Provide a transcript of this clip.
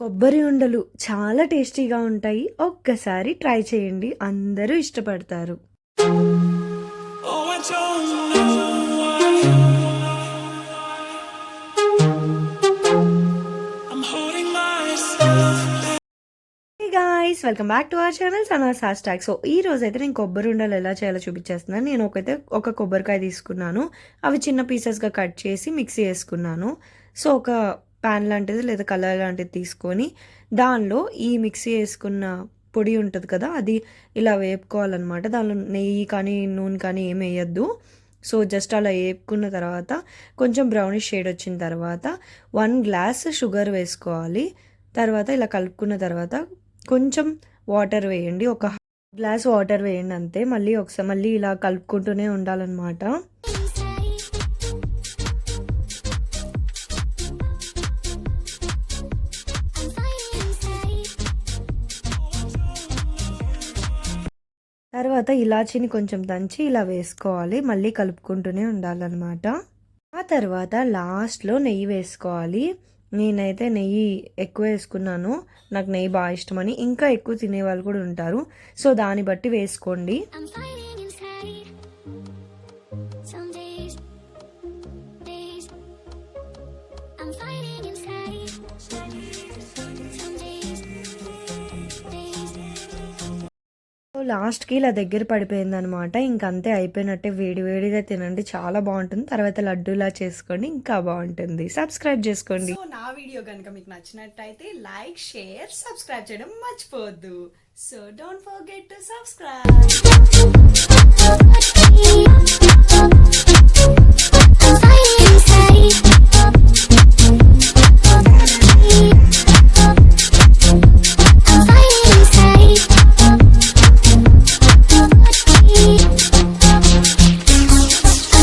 కొబ్బరి ఉండలు చాలా టేస్టీగా ఉంటాయి. ఒక్కసారి ట్రై చేయండి. అందరూ ఇష్టపడతారు. Guys welcome back to our channel Sanas hashtag so ఈ రోజు అయితే నేను కొబ్బరి ఉండలు ఎలా చేయాలో చూపించేస్తున్నాను. నేను ఒకైతే ఒక కొబ్బరికాయ తీసుకున్నాను. అవి చిన్న పీసెస్గా కట్ చేసి మిక్సీ వేసుకున్నాను సో ఒక ప్యాన్ లాంటిది లేదా కలర్ లాంటిది తీసుకొని దానిలో ఈ మిక్సీ వేసుకున్న పొడి ఉంటుంది కదా అది ఇలా వేపుకోవాలన్నమాట. దానిలో నెయ్యి కానీ నూనె కానీ ఏం వేయద్దు. సో జస్ట్ అలా వేపుకున్న తర్వాత కొంచెం బ్రౌనిష్ షేడ్ వచ్చిన తర్వాత వన్ గ్లాస్ షుగర్ వేసుకోవాలి. తర్వాత ఇలా కలుపుకున్న తర్వాత కొంచెం వాటర్ వేయండి. ఒక గ్లాస్ వాటర్ వేయండి అంతే. మళ్ళీ ఒకసారి మళ్ళీ ఇలా కలుపుకుంటూనే ఉండాలన్నమాట. తర్వాత ఇలాచీని కొంచెం దంచి ఇలా వేసుకోవాలి. మళ్ళీ కలుపుకుంటూనే ఉండాలన్నమాట. ఆ తర్వాత లాస్ట్లో నెయ్యి వేసుకోవాలి. నేనైతే నెయ్యి ఎక్కువ వేసుకున్నాను. నాకు నెయ్యి బాగా ఇష్టమని. ఇంకా ఎక్కువ తినే వాళ్ళు కూడా ఉంటారు. సో దాన్ని బట్టి వేసుకోండి. లాస్ట్కి ఇలా దగ్గర పడిపోయింది అనమాట ఇంకంతే అయిపోయినట్టే వేడి వేడిగా తినండి. చాలా బాగుంటుంది. తర్వాత లడ్డూలా చేసుకోండి. ఇంకా బాగుంటుంది. సబ్స్క్రైబ్ చేసుకోండి. నా వీడియో కనుక మీకు నచ్చినట్టయితే లైక్ షేర్ సబ్స్క్రైబ్ చేయడం మర్చిపోవద్దు. So don't forget to subscribe